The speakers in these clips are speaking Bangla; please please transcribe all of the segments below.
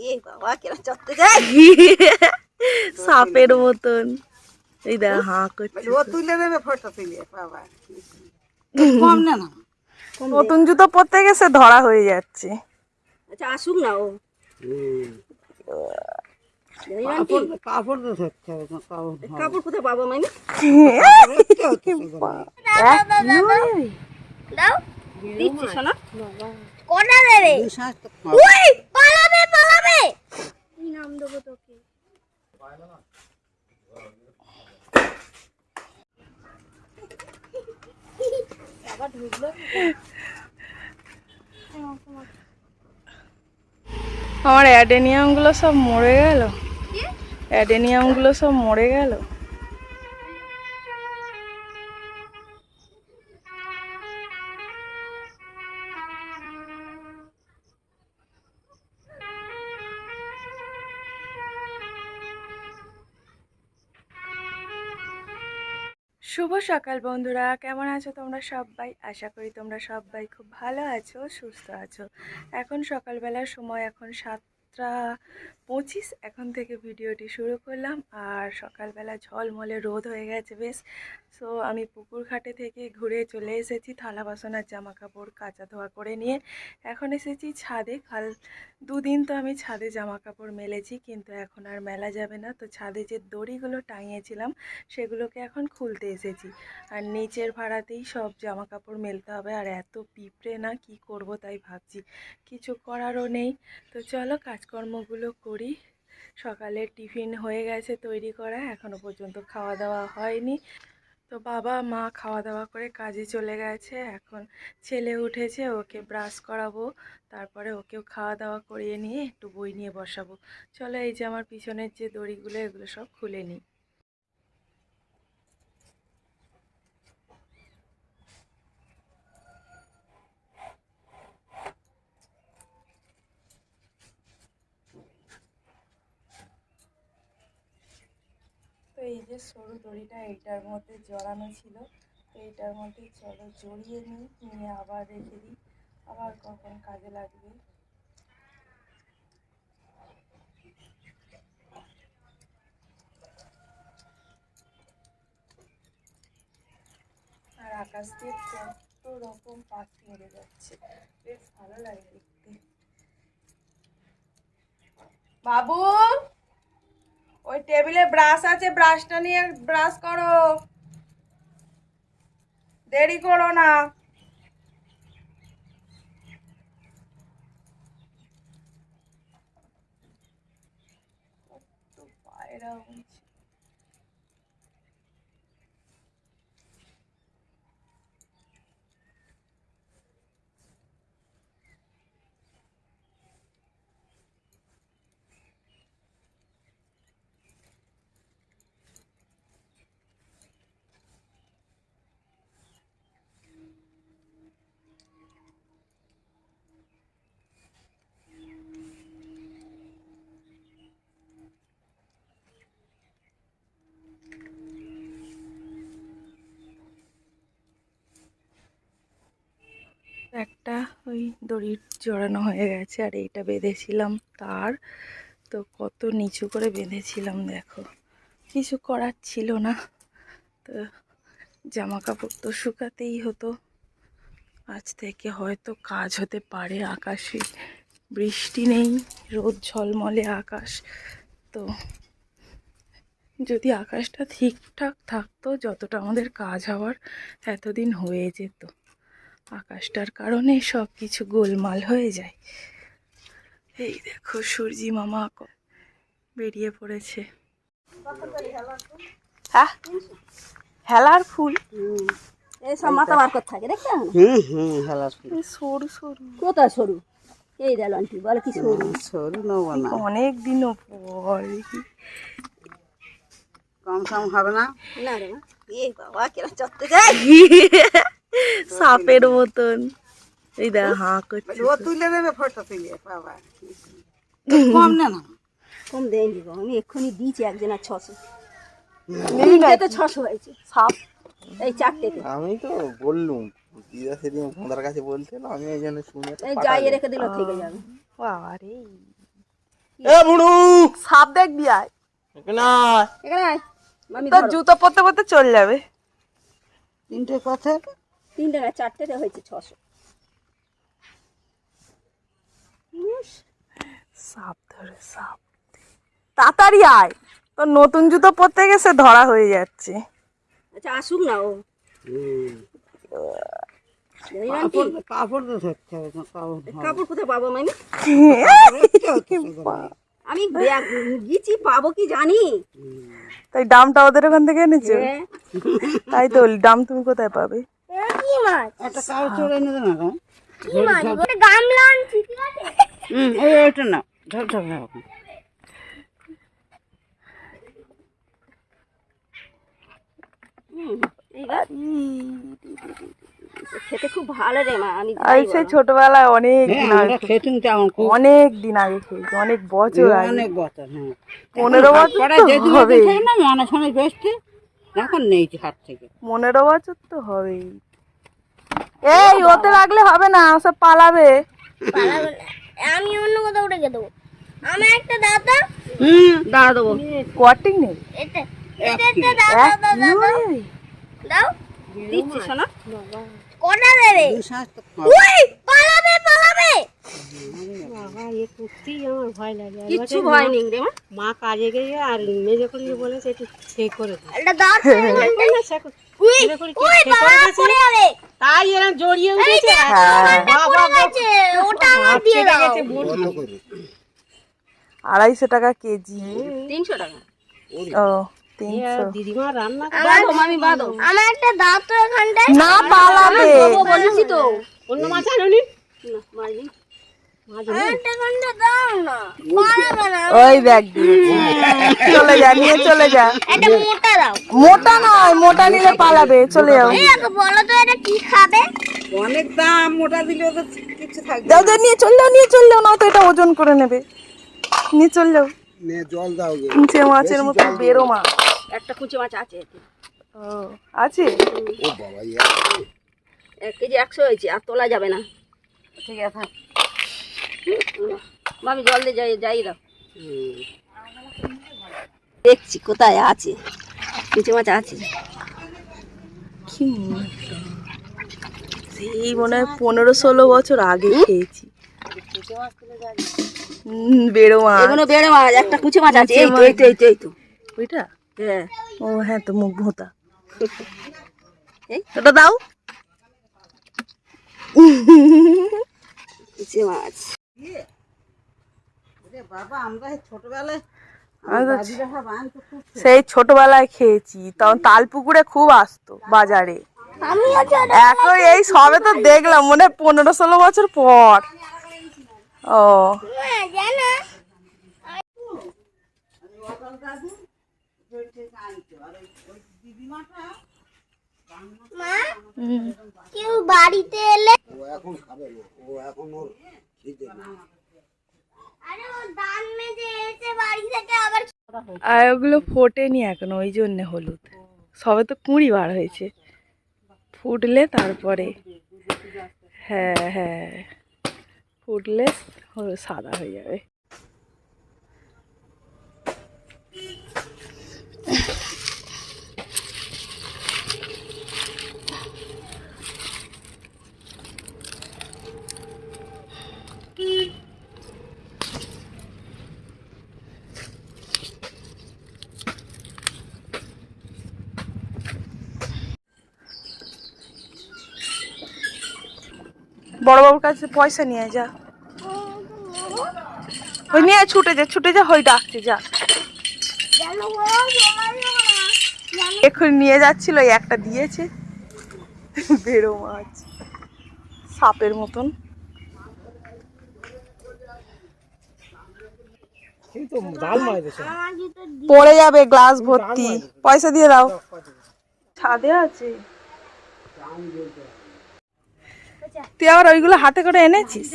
এ বাবা চড়তে যায় সাপের মতন এই দেখ হাঁ করছে ও তুলে নেবে ফটো তুলে বাবা কম না না নতুন জুতো পরতে গেছে ধরা হয়ে যাচ্ছে আচ্ছা আসুক না ও কাপড় কাপড় তো ধরতে হবে না, কাপড় কাপড় কোথায় পাবো মানে দিচ্ছি শোনো কোনা দেবে পালাবে? কি নাম দেবো তোকে? আমার অ্যাডেনিয়ামগুলো সব মরে গেল। অ্যাডেনিয়ামগুলো সব মরে গেল। শুভ সকাল বন্ধুরা। কেমন আছো তোমরা সবাই? আশা করি তোমরা সবাই খুব ভালো আছো, সুস্থ আছো। এখন সকালবেলার সময় এখন সাতটা পঁচিশ এখন থেকে ভিডিওটি শুরু করলাম। আর সকালবেলা ঝলমলে রোদ হয়ে গেছে বেশ। সো আমি পুকুর ঘাটে থেকে ঘুরে চলে এসেছি, থালা বাসন আর জামা কাপড় কাচা ধোয়া করে নিয়ে। এখন এসেছি ছাদে, কাল দুদিন তো আমি ছাদে জামা কাপড় মেলেছি, কিন্তু এখন আর মেলা যাবে না। তো ছাদে যে দড়িগুলো টাঙিয়েছিলাম, সেগুলোকে এখন খুলতে এসেছি। আর নিচের ভাড়াতেই সব জামা কাপড় মেলতে হবে। আর এত পিঁপড়ে না, কি করব তাই ভাবছি। কিছু করারও নেই। তো চলো কাজকর্মগুলো করি। সকালে টিফিন হয়ে গেছে তৈরি করা এখনও পর্যন্ত খাওয়া দাওয়া হয়নি। তো বাবা, মা খাওয়া দাওয়া করে কাজে চলে গেছে। এখন ছেলে উঠেছে, ওকে ব্রাশ করাবো, তারপরে ওকেও খাওয়া দাওয়া করিয়ে নিয়ে একটু বই নিয়ে বসাবো। চলো এই যে আমার পিছনের যে দড়িগুলো, এগুলো সব খুলে নিই। এই যে সরু দড়িটা এইটার মধ্যে জড়ানো ছিল, তো এইটার মধ্যে চলো জড়িয়ে নিই, নিয়ে আবার রেখে দিই। আবার কখন কাজে লাগবে। আর আকাশ দিয়ে কত রকম পাখি উড়ে যাচ্ছে। বেশ ভালো লাগে দেখতে। বাবু! ওই টেবিলে ব্রাশ আছে ব্রাশটা নিয়ে ব্রাশ করো। দেরি করো না। পায়রা উড়ছে। একটা ওই দড়ি জড়ানো হয়ে গেছে আর এইটা বেঁধেছিলাম তার। তো কত নিচু করে বেঁধেছিলাম, দেখো। কিছু করার ছিল না। তো জামা কাপড় তো শুকাতেই হতো। আজ থেকে হয়তো কাজ হতে পারে আকাশে। বৃষ্টি নেই, রোদ ঝলমলে আকাশ। তো যদি আকাশটা ঠিকঠাক থাকতো, যতটা আমাদের কাজ হওয়ার এতদিন হয়ে যেত। আকাশটার কারণে সব কিছু গোলমাল হয়ে যায়। এই দেখো সূর্যি মামা ক- বেরিয়ে পড়েছে। হ্যাঁ? হেলার ফুল। এই সব মাথা বার করতে থাকে দেখতে হুম হুম হেলার ফুল। সরু সরু। কোথায় সরু? এই দেখ আন্টি বলে কি সরু? সরু না অনেক দিনও পর দেখি। কম সম হবে না? না রে বাবা যায়? সাপের মতন। এই দেখ হাঁ করছে ও তুলে নেবে ফটো তুলে বাবা। কম না না। কম দেন দিব আমি এক্ষুনি দিয়েছি একজনের ছশো। নেই না তো ছশো হয়েছে সাপ। এই চারটেতে আমি তো বললুম দিদা সেদিন ভোঁদার কাছে বলছিল আমি এই জন্য শুনে এই। যাইয়ে রেখে দিল থেকে যাবে। বাবা রে। এ বুড়ু! সাপ দেখবি আয়। এখানে আয়। এখানে আয়। মামি তোর জুতো পরতে পরতে চলে যাবে। তিনটে কথা। তিনটে না চারটে হয়েছে ছশো। সাপ ধরে সাপ তাড়াতাড়ি আয়। তোর নতুন জুতো পরতে গেছে ধরা হয়ে যাচ্ছে। আচ্ছা আসুক না ও। কাপড় তো হবে কোথায় পাবো মামি আমি পাবো কি জানি? তাই ডামটা ওদের ওখান থেকে এনেছো? হ্যাঁ। তাই তো ডাম তুমি কোথায় পাবে? মাছ? একটা কাপড় চড়ে এনে দে না গো। কি মাছ? ওটা গামলা আনছি ঠিক আছে? হুম এই এটা না ধর ধর ধর। খেতে খুব ভালো রে মা আমি আর সেই ছোটবেলায় অনেক হ্যাঁ দিন আগে খেতুম তেমন খুব। অনেক দিন আগে খেয়েছি অনেক বছর আগে। অনেক বছর হ্যাঁ। পনেরো বছর তো হবে না মনে বেসতে এখন নেই হাত থেকে। পনেরো বছর তো হবেই। এই ওতে লাগলে হবে না সব পালাবে। পালাবে আমি অন্য কোথাও উঠে দেবো। আমি একটা দাদা হুম দাঁড়া দেবো। কোয়ার্টিং নেই। এটা এটা একটা দাদা দাদা দাও। দিচ্ছি শোনা। কটা দেবে? ওই পালাবে পালাবে। কিচ্ছু ভয় নেই রে মা। মা কাজে গিয়ে আর মেয়ে যখন বলেছে একটু সে করে দে। একটা দাঁত উই উই বাবা পড়ে যাবে। তাই জড়িয়ে আড়াইশো টাকা কেজি। তিনশো টাকা। ও দিদিমা রান্না বাঁধো মামি আমার একটা দাঁত তো এখানটায়। না পালাবে। বলেছি তো। অন্য মাছ আনুনি? না, মারিনি। ওই ব্যাগ চলে যা নিয়ে চলে যা। মোটা নয় মোটা নিলে পালাবে। চলে যাও। বলো তো এটা কি খাবে? অনেক দাম মোটা দিলেও তো কিছু থাকবে নিয়ে চল যাও নিয়ে চল যাও না তো এটা ওজন করে নেবে। নিয়ে চল যাও। জল দাও নিচে মাছের মতো বেরো মাছ একটা কুচি মাছ আছে ও আছে? ও বাবা এক কেজি একশো হয়েছে আর তোলা যাবে না। ঠিক আছে। মামি জল দিয়ে যাই যাই দাও। দেখছি কোথায় আছে। কুচি মাছ আছে। কি মনে হয়? সেই মনে হয় পনেরো ষোলো বছর আগে খেয়েছি। মাছ। এগুলো বেড়ে মাছ একটা কুচি মাছ আছে। এই তো এই তো এই তো এই তো। ওইটা? হ্যাঁ। ও হ্যাঁ তো মুখ ভোতা। এই? ওটা দাও। কুচি মাছ বাবা আমরা এই ছোটবেলায় আমি তো দাদিরা সব আনতো খুব সেই ছোটবেলায় খেয়েছি। তখন তালপুকুরে খুব আসতো বাজারে। আমিও এখন এই সবে তো দেখলাম মনে হয় পনেরো ষোলো বছর পর। ও। কেউ বাড়িতে এলে? ও এখন খাবে না ও এখন ওর খিদে নেই। আরে ও দান মেজে এসে বাড়ি থেকে আবার আর ওগুলো ফোটেনি এখন, ওই জন্যে হলুদ। সবে তো কুঁড়ি বার হয়েছে। ফুটলে তারপরে হ্যাঁ হ্যাঁ ফুটলে সাদা হয়ে যাবে। বড়বাবুর কাছে পয়সা নিয়ে যা। ওই নিয়ে ছুটে যা ছুটে যা হই ডাকতে যা। এখন নিয়ে যাচ্ছিল একটা দিয়েছে। বেরো মাছ। সাপের মতন। পড়ে যাবে গ্লাস ভর্তি। পয়সা দিয়ে দাও। ছাদে আছে। তুই আবার ওইগুলো হাতে করে এনেছিস?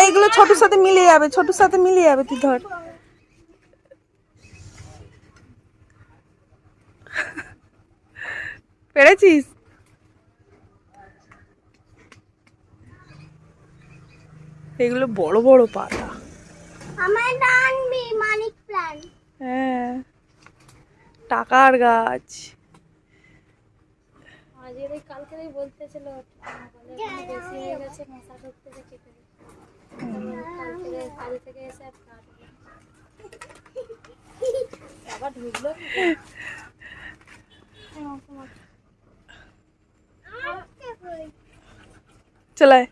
এইগুলো ছোটুর সাথে মিলিয়ে যাবে ছোটুর সাথে মিলিয়ে যাবে তুই ধর। পেরেছিস? এগুলো বড় বড় পাতা। আমার মানিক প্ল্যান হ্যাঁ। টাকার গাছ। বলতেছিল বলে বেশি হয়ে গেছে মশা কেটে। কালকে থেকে এসে আর আবার ঢুকলো? চলায়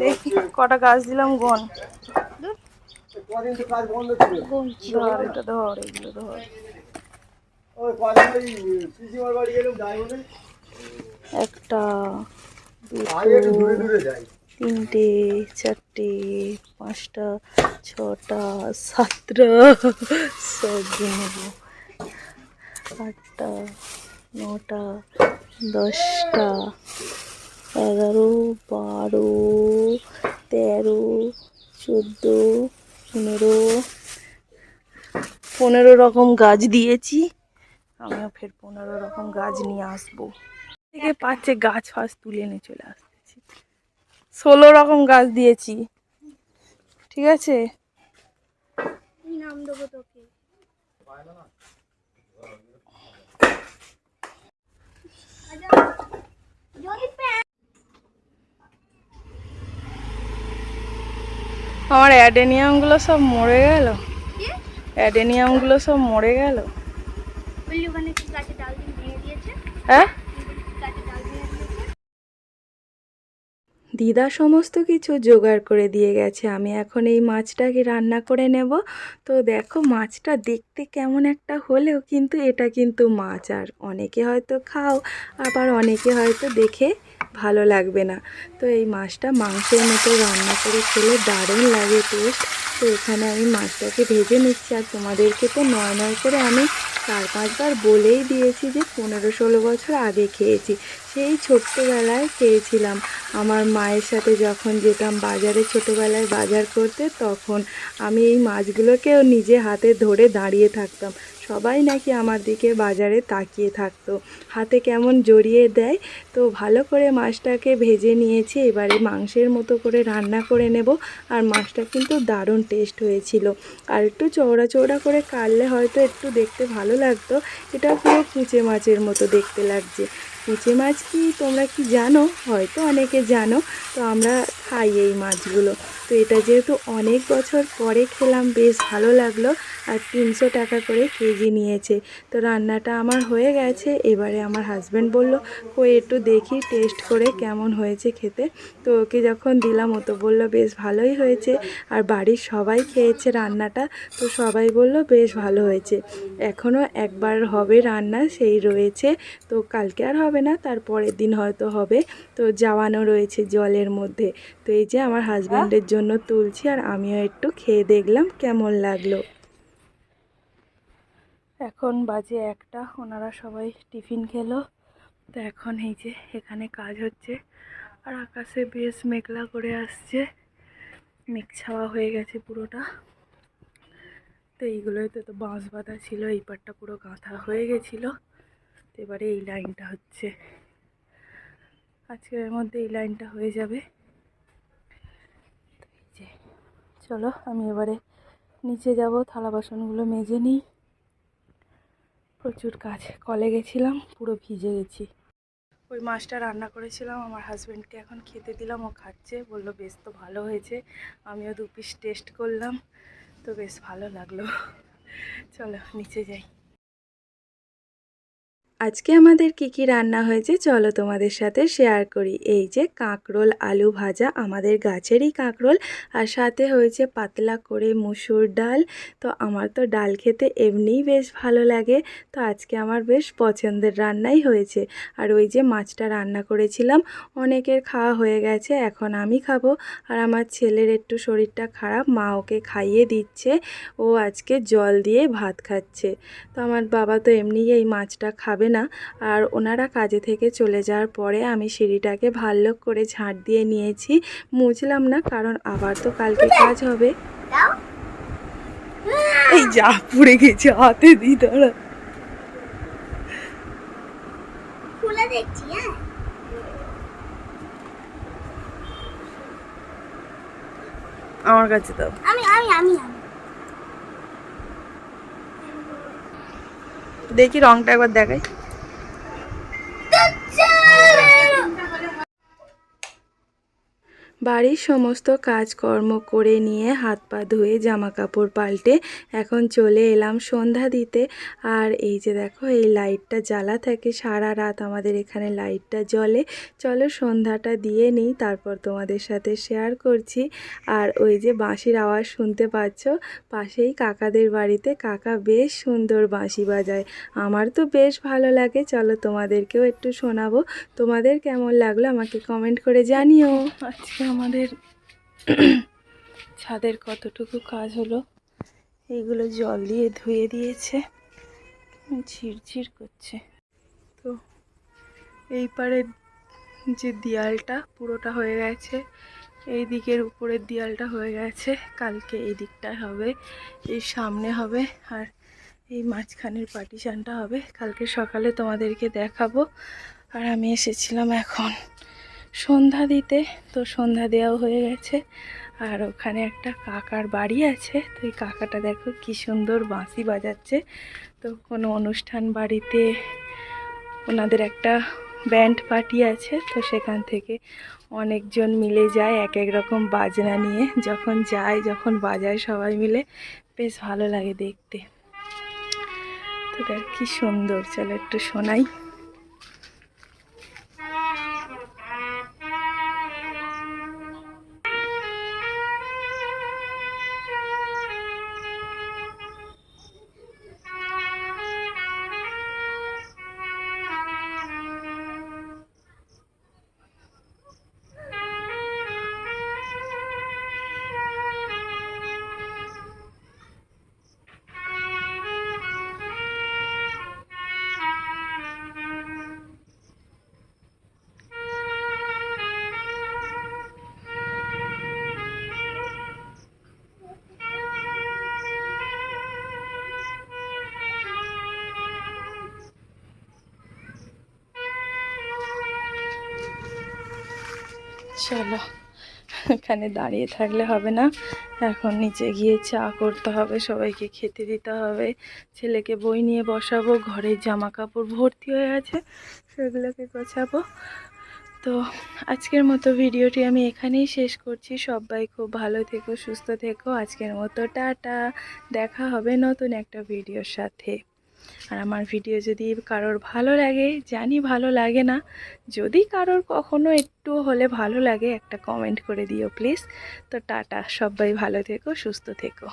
দেখি কটা গাছ দিলাম গন ধর এটা ধর এগুলো ধর। একটা তিনটে চারটে পাঁচটা ছটা সাতটা সব নেব আটটা নটা দশটা এগারো বারো তেরো চোদ্দ পনেরো পনেরো রকম গাছ দিয়েছি। আমিও ফের পনেরো রকম গাছ নিয়ে আসব। থেকে পাচ্ছে গাছ ফাছ তুলে এনে চলে আসতেছি। ষোলো রকম গাছ দিয়েছি। ঠিক আছে? আমার অ্যাডেনিয়ামগুলো সব মরে গেল। অ্যাডেনিয়ামগুলো সব মরে গেল। বললি ওখানে কি গাছে ডাল দিয়ে ভেঙে দিয়েছে। হ্যাঁ? দিদা সমস্ত কিছু জোগাড় করে দিয়ে গেছে। আমি এখন এই মাছটাকে রান্না করে নেব। তো দেখো মাছটা দেখতে কেমন একটা হলেও কিন্তু এটা কিন্তু মাছ। আর অনেকে হয়তো খাও আবার অনেকে হয়তো দেখে ভালো লাগবে না। তো এই মাছটা মাংসের মতো রান্না করে খেলে দারুণ লাগে টেস্ট। তো এখানে আমি মাছটাকে ভেজে নিচ্ছি। আর তোমাদেরকে তো নয় নয় করে আমি চার পাঁচবার বলেই দিয়েছি যে পনেরো ষোলো বছর আগে খেয়েছি। সেই ছোট্টবেলায় খেয়েছিলাম। আমার মায়ের সাথে যখন যেতাম বাজারে ছোটোবেলায় বাজার করতে, তখন আমি এই মাছগুলোকেও নিজে হাতে ধরে দাঁড়িয়ে থাকতাম। সবাই নাকি আমার দিকে বাজারে তাকিয়ে থাকতো। হাতে কেমন জড়িয়ে দেয়? তো ভালো করে মাছটাকে ভেজে নিয়েছি, এবারে মাংসের মতো করে রান্না করে নেব। আর মাছটা কিন্তু দারুণ টেস্ট হয়েছিল। আর একটু চওড়া চওড়া করে কাটলে হয়তো একটু দেখতে ভালো লাগতো। এটা পুরো কুচে মাছের মতো দেখতে লাগছে। কুচে মাছ কি তোমরা কি জানো? হয়তো অনেকে জানো। তো আমরা খাই এই মাছগুলো। তো এটা যেহেতু অনেক বছর পরে খেলাম, বেশ ভালো লাগল। আর তিনশো টাকা করে কেজি নিয়েছে। তো রান্নাটা আমার হয়ে গেছে। এবারে আমার হাজব্যান্ড বলল, কই একটু দেখি টেস্ট করে কেমন হয়েছে খেতে? তো ওকে যখন দিলাম, ও তো বলল, বেশ ভালোই হয়েছে। আর বাড়ির সবাই খেয়েছে রান্নাটা। তো সবাই বলল, বেশ ভালো হয়েছে। এখনও একবার হবে রান্না, সেই রয়েছে। তো কালকে আর হবে না, তার পরের দিন হয়তো হবে। তো জাওয়ানো রয়েছে জলের মধ্যে। তো এই যে আমার হাজব্যান্ডের জন্য তুলছি আর আমিও একটু খেয়ে দেখলাম কেমন লাগল। এখন বাজে একটা, ওনারা সবাই টিফিন খেলো। তো এখন এই যে এখানে কাজ হচ্ছে আর আকাশে বেশ মেঘলা করে আসছে। মেঘ ছাওয়া হয়ে গেছে পুরোটা। তো এইগুলোতে তো তো বাঁশ বাঁধা ছিল, এই পাটটা পুরো গাঁথা হয়ে গেছিল। তো এবারে এই লাইনটা হচ্ছে। আজকের মধ্যে এই লাইনটা হয়ে যাবে তো এই যে চলো, আমি এবারে নিচে যাব, থালা বাসনগুলো মেজে নিই। প্রচুর কাজ, কলে গেছিলাম, পুরো ভিজে গেছি। ওই মাছটা রান্না করেছিলাম, আমার হাজব্যান্ডকে এখন খেতে দিলাম, ও খাচ্ছে, বলল, বেশ তো ভালো হয়েছে, আমিও দু পিস টেস্ট করলাম। তো বেশ ভালো লাগল। চলো, নিচে যাই। আজকে আমাদের কি কি রান্না হয়েছে চলো তোমাদের সাথে শেয়ার করি। এই যে কাঁকরোল, আলু ভাজা, আমাদের গাছেরই কাঁকরোল আর সাথে হয়েছে পাতলা করে মুসুর ডাল। তো আমার তো ডাল খেতে এমনিই বেশ ভালো লাগে। তো আজকে আমার বেশ পছন্দের রান্নাই হয়েছে। আর ওই যে মাছটা রান্না করেছিলাম, অনেকের খাওয়া হয়ে গেছে, এখন আমি খাব। আর আমার ছেলের একটু শরীরটা খারাপ, মা ওকে খাইয়ে দিচ্ছে। ও আজকে জল দিয়ে ভাত খাচ্ছে। তো আমার বাবা তো এমনিই এই মাছটা খাবে না। আর ওনারা কাজে থেকে চলে যাওয়ার পরে আমি সিঁড়িটাকে ভালো করে ঝাঁট দিয়ে নিয়েছি। মুছলাম না কারণ আবার তো কালকে কাজ হবে। এই যা পুড়ে গেছে হাতে দি দাঁড়া। দেখছি হ্যাঁ। আমার কাছে দাও। আমি আমি আমি আমি। দেখি রংটা একবার দেখাই। বাড়ির সমস্ত কাজকর্ম করে নিয়ে হাত পা ধুয়ে জামা কাপড় পাল্টে এখন চলে এলাম সন্ধ্যা দিতে। আর এই যে দেখো, এই লাইটটা জ্বালা থাকে, সারা রাত আমাদের এখানে লাইটটা জ্বলে। চলো সন্ধ্যাটা দিয়ে নিই, তারপর তোমাদের সাথে শেয়ার করছি। আর ওই যে বাঁশির আওয়াজ শুনতে পাচ্ছ, পাশেই কাকাদের বাড়িতে কাকা বেশ সুন্দর বাঁশি বাজায়। আমার তো বেশ ভালো লাগে, চলো তোমাদেরকেও একটু শোনাবো। তোমাদের কেমন লাগল আমাকে কমেন্ট করে জানিও। আজকে আমাদের ছাদের কতটুকু কাজ হলো এইগুলো জল দিয়ে ধুয়ে দিয়েছে ঝিরঝির করছে। তো এই পারের যে দেয়ালটা পুরোটা হয়ে গেছে, এই দিকের উপরের দেয়ালটা হয়ে গেছে, কালকে এই দিকটা হবে, এই সামনে হবে, আর এই মাঝখানের পার্টিশানটা হবে, কালকে সকালে তোমাদেরকে দেখাবো। আর আমি এসেছিলাম এখন। সন্ধ্যা দিতে, তো সন্ধ্যা দেওয়াও হয়ে গেছে। আর ওখানে একটা কাকার বাড়ি আছে, তো এই কাকাটা দেখো কি সুন্দর বাঁশি বাজাচ্ছে। তো কোনো অনুষ্ঠান বাড়িতে ওনাদের একটা ব্যান্ড পার্টি আছে, তো সেখান থেকে অনেকজন মিলে যায় এক এক রকম বাজনা নিয়ে। যখন যায়, যখন বাজায় সবাই মিলে, বেশ ভালো লাগে দেখতে। তো দেখ কি সুন্দর, চলো একটু শোনাই। চলো। এখানে দাঁড়িয়ে থাকলে হবে না। এখন নিচে গিয়ে চা করতে হবে, সবাইকে খেতে দিতে হবে। ছেলেকে বই নিয়ে বসাবো ঘরের জামা কাপড় ভর্তি হয়ে আছে, সেগুলোকে গোছাবো। তো আজকের মতো ভিডিওটি আমি এখানেই শেষ করছি। সবাই খুব ভালো থেকো, সুস্থ থেকো। আজকের মতো টাটা। দেখা হবে নতুন একটা ভিডিওর সাথে। আর আমার ভিডিও যদি কারোর ভালো লাগে, জানি ভালো লাগে না, যদি কারোর কখনো একটু হলে ভালো লাগে, একটা কমেন্ট করে দিও প্লিজ তো টাটা, সবাই ভালো থেকো, সুস্থ থেকো।